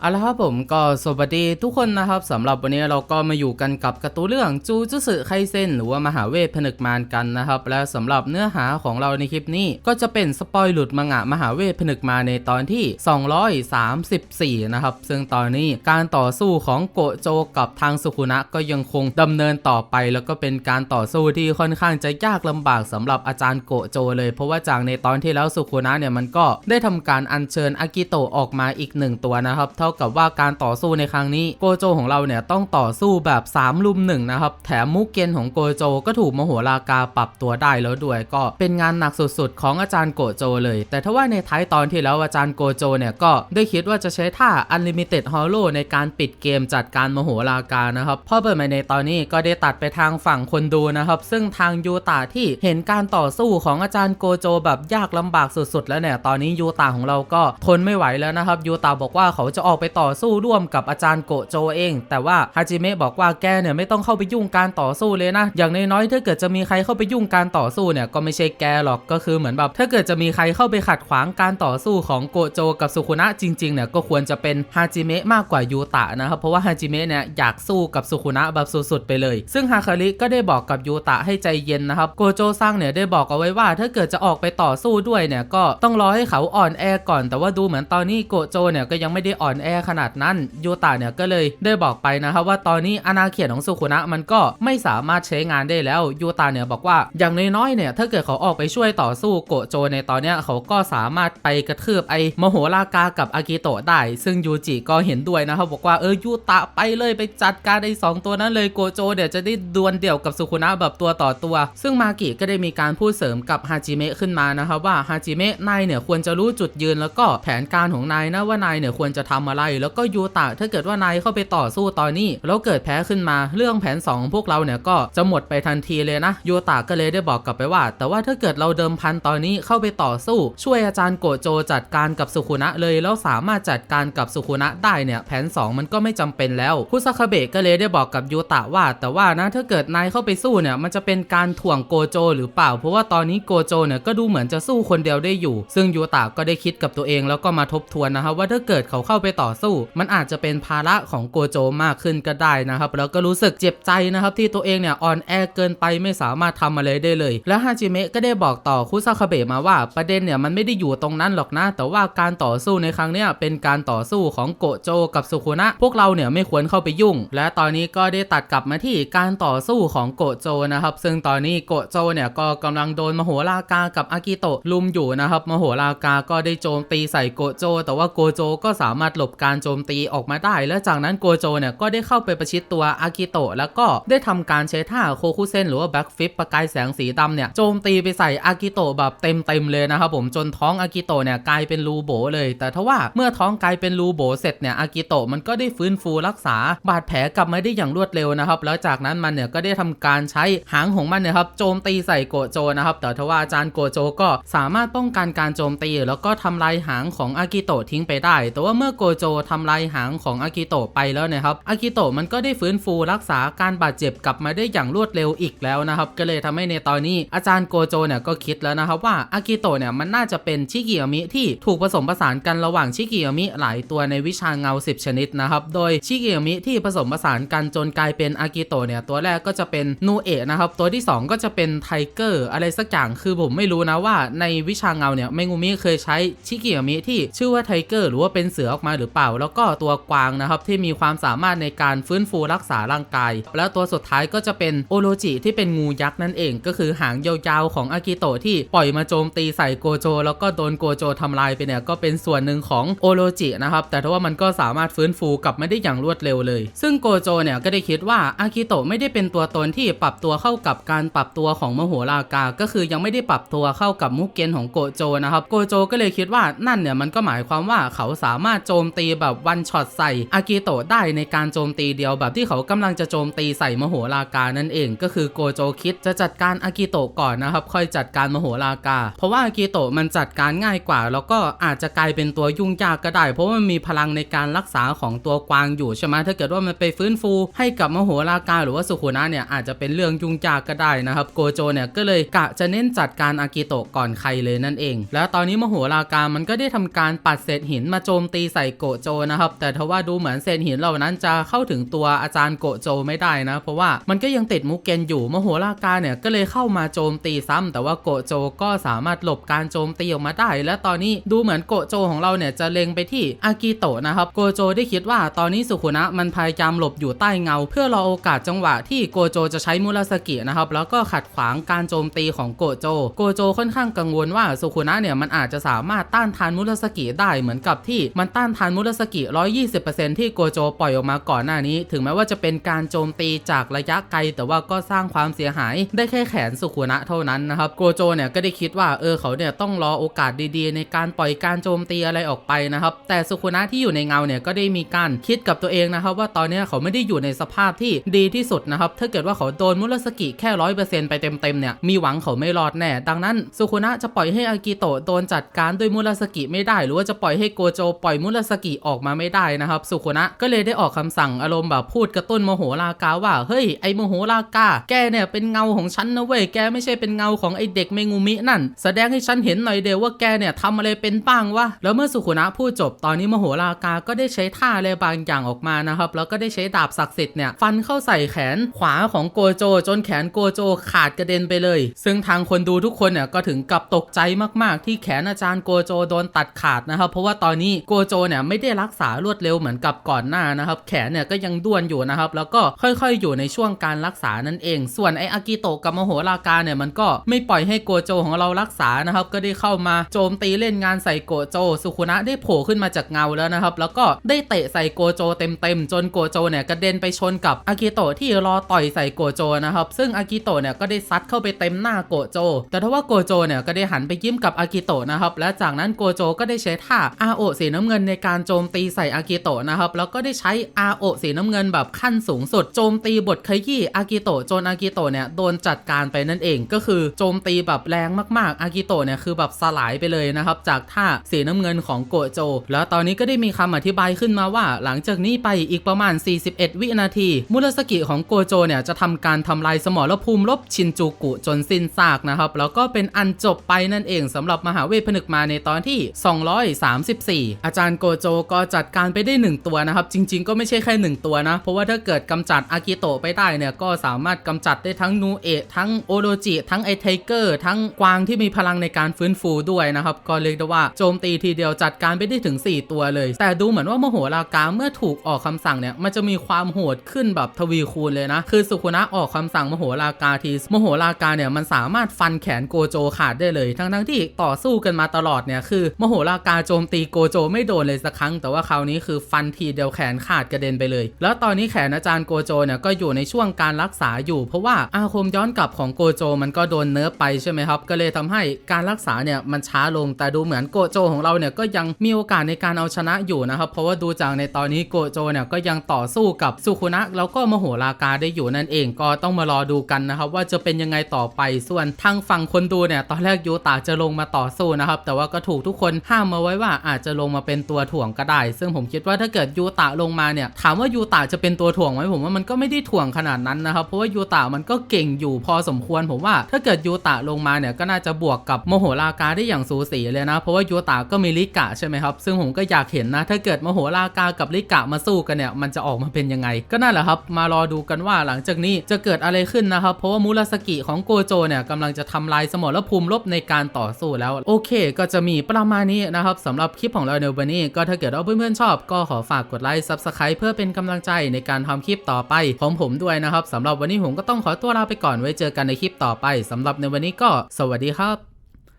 เอาละครับผมก็สวัสดีทุกคนนะครับสำหรับวันนี้เราก็มาอยู่กันกับการ์ตูนเรื่องจูจุสึไคเซนหรือว่ามหาเวทผนึกมารกันนะครับ และสำหรับเนื้อหาของเราในคลิปนี้ก็จะเป็นสปอยหลุดมังงะมหาเวทผนึกมาในตอนที่ 234 นะครับ ซึ่งตอนนี้การต่อสู้ของโกโจกับทางสุคุนะก็ยังคงดำเนินต่อไป แล้วก็เป็นการต่อสู้ที่ค่อนข้างจะยากลำบากสำหรับอาจารย์โกโจเลย เพราะว่าจากในตอนที่แล้วสุคุนะเนี่ยมันก็ได้ทำการอัญเชิญอากิโตะออกมาอีกหนึ่งตัวนะครับเท่ากับว่าการต่อสู้ในครั้งนี้โกโจของเราเนี่ยต้องต่อสู้แบบ3ลุมหนึ่งนะครับแถมมุกเกนของโกโจก็ถูกมโหรากาปรับตัวได้แล้วด้วยก็เป็นงานหนักสุดๆ ของอาจารย์โกโจเลย แต่ถ้าว่าในท้ายตอนที่แล้วอาจารย์โกโจเนี่ยก็ได้คิดว่าจะใช้ท่า Unlimited Hollow ในการปิดเกมจัดการมโหรากานะครับพอเปิดมาในตอนนี้ก็ได้ตัดไปทางฝั่งคนดูนะครับ ซึ่งทางยูตาที่เห็นการต่อสู้ของอาจารย์โกโจแบบยากลำบากสุดๆ แล้วเนี่ยตอนนี้ยูตาของเราก็ทนไม่ไหวแล้วนะครับยูตาบอกว่าเขาจะออกไปต่อสู้ร่วมกับอาจารย์โกโจเอง แต่ว่าฮาจิเมะบอกว่าแกเนี่ยไม่ต้องเข้าไปยุ่งการต่อสู้เลยนะ อย่างน้อยๆถ้าเกิดจะมีใครเข้าไปยุ่งการต่อสู้เนี่ยก็ไม่ใช่แกหรอกก็คือเหมือนแบบถ้าเกิดจะมีใครเข้าไปขัดขวางการต่อสู้ของโกโจกับสุคุนะจริงๆเนี่ยก็ควรจะเป็นฮาจิเมะมากกว่ายูตะนะครับเพราะว่าฮาจิเมะเนี่ยอยากสู้กับสุคุนะแบบสุดๆไปเลย ซึ่งฮาคาริก็ได้บอกกับยูตะให้ใจเย็นนะครับโกโจซังเนี่ยได้บอกเอาไว้ว่า ถ้าเกิดจะออกไปต่อสู้ด้วยเนี่ยก็ต้องรอให้เขาอ่อนแอก่อน แต่ว่าดูเหมือนตอนนี้โกโจเนี่ยก็ยังไม่ได้อ่อนแอขนาดนั้นยูตะเนี่ยก็เลยได้บอกไปนะครับว่าตอนนี้อาณาเขตของสุคุนะมันก็ไม่สามารถใช้งานได้แล้วยูตะเนี่ยบอกว่าอย่างน้อยๆเนี่ยถ้าเกิดเขาออกไปช่วยต่อสู้โกโจในตอนเนี้ยเขาก็สามารถไปกระทืบไอ้มโหรากากับอากิโตะได้ ซึ่งยูจิก็เห็นด้วยนะครับบอกว่าเออยูตะไปเลยไปจัดการไอ้สองตัวนั้นเลยโกโจเดี๋ยวจะได้ดวลเดี่ยวกับสุคุนะแบบตัวต่อตัว ซึ่งมากิก็ได้มีการพูดเสริมกับฮาจิเมะขึ้นมานะครับว่าฮาจิเมะนายเนี่ยควรจะรู้จุดยืนแล้วก็แผนการของนายนะว่านายเนี่ยควรจะทำอะไรแล้วก็ยูตะถ้าเกิดว่านายเข้าไปต่อสู้ตอนนี้ แล้วเกิดแพ้ขึ้นมาเรื่องแผน2ของพวกเราเนี่ยก็จะหมดไปทันทีเลยนะยูตะก็เลยได้บอกกลับไปว่า แต่ว่าถ้าเกิดเราเดิมพันตอนนี้เข้าไปต่อสู้ ช่วยอาจารย์โกโจจัดการกับสุคุนะเลยแล้วสามารถจัดการกับสุคุนะได้เนี่ยแผน 2 มันก็ไม่จำเป็นแล้วคุซาคาเบะก็เลยได้บอกกับยูตะว่า แต่ว่านะถ้าเกิดนายเข้าไปสู้เนี่ยมันจะเป็นการถ่วงโกโจหรือเปล่า เพราะว่าตอนนี้โกโจเนี่ยก็ดูเหมือนจะสู้คนเดียวได้อยู่ ซึ่งยูตะก็ได้คิดกับตัวเองแล้วก็มาทบทวนนะครับว่าถ้าเกิดเขาเข้าไปต่อสู้ มันอาจจะเป็นภาระของโกโจมากขึ้นก็ได้นะครับ แล้วก็รู้สึกเจ็บใจนะครับที่ตัวเองเนี่ยอ่อนแอเกินไปไม่สามารถทำอะไรได้เลย แล้วฮาจิเมะก็ได้บอกต่อคุซาคาเบะมาว่าประเด็นเนี่ยมันไม่ได้อยู่ตรงนั้นหรอกนะ แต่ว่าการต่อสู้ในครั้งเนี้ยเป็นการต่อสู้ของโกโจกับสุคุนะ พวกเราเนี่ยไม่ควรเข้าไปยุ่ง และตอนนี้ก็ได้ตัดกลับมาที่การต่อสู้ของโกโจนะครับ ซึ่งตอนนี้โกโจเนี่ยก็กำลังโดนมโหรากากับอากิโตะลุมอยู่นะครับมโหรากาก็ได้โจมตีใส่โกโจ แต่ว่าโกโจก็สามารถหลบการโจมตีออกมาได้ และจากนั้นโกโจเนี่ยก็ได้เข้าไปประชิดตัวอากิโตะแล้วก็ได้ทำการใช้ท่าโคคุเซนหรือว่าแบ็กฟิปประกายแสงสีดำเนี่ยโจมตีไปใส่อากิโตะแบบเต็มเต็มๆเลยนะครับผมจนท้องอากิโตะเนี่ยกลายเป็นรูโบเลย แต่ทว่าเมื่อท้องกลายเป็นรูโบเสร็จเนี่ยอากิโตะมันก็ได้ฟื้นฟูรักษา บาดแผลกลับมาได้อย่างรวดเร็วนะครับ แล้วจากนั้นมันเนี่ยก็ได้ทำการใช้หางของมันเนี่ยครับโจมตีใส่โกโจนะครับ แต่ทว่าอาจารย์โกโจก็สามารถป้องกันการโจมตี แล้วก็ทำลายหางของอากิโตะทิ้งไปได้ แต่ว่าเมื่อโกโจทำลายหางของอากิโตะไปแล้วนะครับอากิโตะมันก็ได้ฟื้นฟูรักษาการบาดเจ็บกลับมาได้อย่างรวดเร็วอีกแล้วนะครับ ก็เลยทำให้ในตอนนี้อาจารย์โกโจเนี่ยก็คิดแล้วนะครับว่าอากิโตะเนี่ยมันน่าจะเป็นชิกิอามิที่ถูกผสมผสานกันระหว่างชิกิอามิหลายตัวในวิชาเงา 10 ชนิดนะครับ โดยชิกิอามิที่ผสมผสานกันจนกลายเป็นอากิโตะเนี่ยตัวแรกก็จะเป็นนูเอะนะครับ ตัวที่ 2 ก็จะเป็นไทเกอร์อะไรสักอย่างคือผมไม่รู้นะว่าในวิชาเงาเนี่ยเมงูมิเคยใช้ชิกิอามิที่ชื่อว่าไทเกอร์หรือว่าเป็นเสือออกมาหรือเปล่า แล้วก็ตัวกวางนะครับที่มีความสามารถในการฟื้นฟูรักษาร่างกาย แล้วตัวสุดท้ายก็จะเป็นโอโรจิที่เป็นงูยักษ์นั่นเอง ก็คือหางยาวๆของอากิโตะที่ปล่อยมาโจมตีใส่โกโจ แล้วก็โดนโกโจทำลายไปเนี่ยก็เป็นส่วนหนึ่งของโอโรจินะครับแต่ถ้าว่ามันก็สามารถฟื้นฟูกลับไม่ได้อย่างรวดเร็วเลย ซึ่งโกโจเนี่ยก็ได้คิดว่าอากิโตะไม่ได้เป็นตัวตนที่ปรับตัวเข้ากับการปรับตัวของมโหรากา ก็คือยังไม่ได้ปรับตัวเข้ากับมุกเกนของโกโจนะครับโกโจก็เลยคิดว่านั่นเนี่ยมันก็หมายความว่าเขาสามารถโจมตีแบบวันช็อตใส่อากิโตะได้ในการโจมตีเดียวแบบที่เขากำลังจะโจมตีใส่มโหรากานั่นเอง ก็คือโกโจคิดจะจัดการอากิโตะก่อนนะครับ ค่อยจัดการมโหรากา เพราะว่าอากิโตะมันจัดการง่ายกว่า แล้วก็อาจจะกลายเป็นตัวยุ่งยากก็ได้ เพราะมันมีพลังในการรักษาของตัวกวางอยู่ใช่ไหมถ้าเกิดว่ามันไปฟื้นฟู ให้กับมโหรากา หรือว่าสุขุนะเนี่ยอาจจะเป็นเรื่องยุ่งยากก็ได้นะครับโกโจเนี่ยก็เลยกะจะเน้นจัดการอากิโตะก่อนใครเลยนั่นเอง แล้วตอนนี้มโหรากามันก็ได้ทำการปัดเศษหินมาโจมตีใส่โกกะโจนะครับ แต่ทว่าดูเหมือนเศษหินเหล่านั้นจะเข้าถึงตัวอาจารย์โกะโจไม่ได้นะ เพราะว่ามันก็ยังติดมุกเกนอยู่มโหรากาเนี่ยก็เลยเข้ามาโจมตีซ้ำแต่ว่าโกะโจก็สามารถหลบการโจมตีออกมาได้ และตอนนี้ดูเหมือนโกะโจของเราเนี่ยจะเล็งไปที่อากิโตะนะครับโกโจได้คิดว่าตอนนี้สุขุนะมันพยายามหลบอยู่ใต้เงา เพื่อรอโอกาสจังหวะที่โกโจจะใช้มุราสกินะครับแล้วก็ขัดขวางการโจมตีของโกโจ โกโจค่อนข้างกังวลว่าสุขุนะเนี่ยมันอาจจะสามารถต้านทานมุราสกิได้เหมือนกับที่มันต้านทานมุรสกิ 120%ที่โกโจปล่อยออกมาก่อนหน้านี้ ถึงแม้ว่าจะเป็นการโจมตีจากระยะไกล แต่ว่าก็สร้างความเสียหายได้แค่แขนสุขุนะเท่านั้นนะครับโกโจเนี่ยก็ได้คิดว่าเออเขาเนี่ยต้องรอโอกาสดีๆ ในการปล่อยการโจมตีอะไรออกไปนะครับแต่สุขุนะที่อยู่ในเงาเนี่ยก็ได้มีการคิดกับตัวเองนะครับว่าตอนนี้เขาไม่ได้อยู่ในสภาพที่ดีที่สุดนะครับถ้าเกิดว่าเขาโดนมุรสกิแค่ร้อยเปอร์เซ็นต์ไปเต็มๆเนี่ยมีหวังเขาไม่รอดแน่ ดังนั้นสุขุนะจะปล่อยให้อากิโตะโดนจัดการด้วยมุรสกิไม่ได้ หรือว่าจะปล่อยให้โกโจปล่อยมุรสกิออกมาไม่ได้นะครับ สุขุนะก็เลยได้ออกคำสั่งอารมณ์แบบพูดกระตุ้นโมโหรากาว่า เฮ้ยไอโมโหรากา แกเนี่ยเป็นเงาของฉันนะเว้ยแกไม่ใช่เป็นเงาของไอเด็กเมงูมินั่น แสดงให้ฉันเห็นหน่อยเดียวว่าแกเนี่ยทำอะไรเป็นบ้างวะแล้วเมื่อสุขุนะพูดจบตอนนี้โมโหรากาก็ได้ใช้ท่าอะไรบางอย่างออกมานะครับ แล้วก็ได้ใช้ดาบศักดิ์สิทธิ์เนี่ยฟันเข้าใส่แขนขวาของโกโจ จนแขนโกโจขาดกระเด็นไปเลย ซึ่งทางคนดูทุกคนเนี่ยก็ถึงกับตกใจมากๆ ที่แขนอาจารย์โกโจโดนตัดขาดนะครับ เพราะว่าตอนนี้โกโจเนี่ยไม่ไม่ได้รักษารวดเร็วเหมือนกับก่อนหน้านะครับ แขนเนี่ยก็ยังด้วนอยู่นะครับ แล้วก็ค่อยๆ อยู่ในช่วงการรักษานั่นเอง ส่วนไออากิโตะกับโมโหรากาเนี่ยมันก็ไม่ปล่อยให้โกโจของเรารักษานะครับ ก็ได้เข้ามาโจมตีเล่นงานใส่โกโจ สุขุนะได้โผล่ขึ้นมาจากเงาแล้วนะครับ แล้วก็ได้เตะใส่โกโจเต็มๆจนโกโจเนี่ยกระเด็นไปชนกับอากิโตะที่รอต่อยใส่โกโจนะครับซึ่งอากิโตะเนี่ยก็ได้ซัดเข้าไปเต็มหน้าโกโจ แต่ถ้าว่าโกโจเนี่ยก็ได้หันไปยิ้มกับอากิโตะนะครับและจากนั้นโกโจก็ได้ใช้ท่าอาโอสีน้ำเงินในการโจมตีใส่อากิโตะนะครับ แล้วก็ได้ใช้อาโอสีน้ำเงินแบบขั้นสูงสุด โจมตีบทขยี้อากิโตะจนอากิโตะเนี่ยโดนจัดการไปนั่นเอง ก็คือโจมตีแบบแรงมากๆ อากิโตะเนี่ยคือแบบสลายไปเลยนะครับจากท่าสีน้ำเงินของโกโจ แล้วตอนนี้ก็ได้มีคำอธิบายขึ้นมาว่า หลังจากนี้ไปอีกประมาณ 41 วินาที มุรสกิของโกโจเนี่ยจะทำการทำลายสมรภูมิลบชินจูกุจนสิ้นซากนะครับแล้วก็เป็นอันจบไปนั่นเองสำหรับมหาเวทผนึกมาในตอนที่ 234 อาจารย์โกโจก็จัดการไปได้ 1 ตัวนะครับ จริง ๆ ก็ไม่ใช่แค่ 1 ตัวนะ เพราะว่าถ้าเกิดกำจัดอากิโตะไปได้เนี่ยก็สามารถกำจัดได้ทั้งนูเอะทั้งโอโรจิทั้งไอไทเกอร์ทั้งกวางที่มีพลังในการฟื้นฟูด้วยนะครับก็เรียกได้ว่าโจมตีทีเดียวจัดการไปได้ถึง 4 ตัวเลย แต่ดูเหมือนว่าโมโหรากาเมื่อถูกออกคำสั่งเนี่ยมันจะมีความโหดขึ้นแบบทวีคูณเลยนะ คือสุคุนะออกคำสั่งโมโหรากาทีโมโหรากาเนี่ยมันสามารถฟันแขนโกโจขาดได้เลย ทั้งๆที่ต่อสู้กันมาตลอดเนี่ยคือโมโหรากาโจมตีโกโจไม่โดนเลยสักครั้ง แต่ว่าคราวนี้คือฟันทีเดียวแขนขาดกระเด็นไปเลย แล้วตอนนี้แขนอาจารย์โกโจเนี่ยก็อยู่ในช่วงการรักษาอยู่ เพราะว่าอาคมย้อนกลับของโกโจมันก็โดนเนิร์ฟไปใช่ไหมครับ ก็เลยทำให้การรักษาเนี่ยมันช้าลง แต่ดูเหมือนโกโจของเราเนี่ยก็ยังมีโอกาสในการเอาชนะอยู่นะครับ เพราะว่าดูจากในตอนนี้โกโจเนี่ยก็ยังต่อสู้กับสุคุนะแล้วก็มโหรากาได้อยู่นั่นเอง ก็ต้องมารอดูกันนะครับว่าจะเป็นยังไงต่อไป ส่วนทางฝั่งคนดูเนี่ยตอนแรกยูตาจะลงมาต่อสู้นะครับ แต่ว่าก็ถูกทุกคนห้ามมาไว้ว่าอาจจะลงมาเป็นตัวถ่วงก็ได้ ซึ่งผมคิดว่าถ้าเกิดยูตะลงมาเนี่ยถามว่ายูตะจะเป็นตัวถ่วงไหมผมว่ามันก็ไม่ได้ถ่วงขนาดนั้นนะครับเพราะว่ายูตะมันก็เก่งอยู่พอสมควร ผมว่าถ้าเกิดยูตะลงมาเนี่ยก็น่าจะบวกกับโมโหรากาได้อย่างสูสีเลยนะ เพราะว่ายูตะก็มีลิกะใช่ไหมครับซึ่งผมก็อยากเห็นนะ ถ้าเกิดโมโหรากากับลิกะมาสู้กันเนี่ยมันจะออกมาเป็นยังไง ก็นั่นแหละครับ มารอดูกันว่าหลังจากนี้จะเกิดอะไรขึ้นนะครับเพราะว่ามูราสกิของโกโจเนี่ยกำลังจะทำลายสมรภูมิลบในการต่อสู้แล้ว โอเค ก็จะมีประมาณนี้นะครับสำหรับคลิปของเราในวันนี้ก็ถ้าเกิดว่าเพื่อนๆชอบก็ขอฝากกดไลค์ Subscribe เพื่อเป็นกำลังใจในการทำคลิปต่อไปของผมด้วยนะครับสำหรับวันนี้ผมก็ต้องขอตัวลาไปก่อนไว้เจอกันในคลิปต่อไปสำหรับในวันนี้ก็สวัสดีครับ